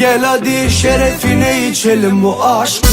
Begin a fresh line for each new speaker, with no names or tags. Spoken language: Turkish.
Gel hadi şerefine içelim bu aşkı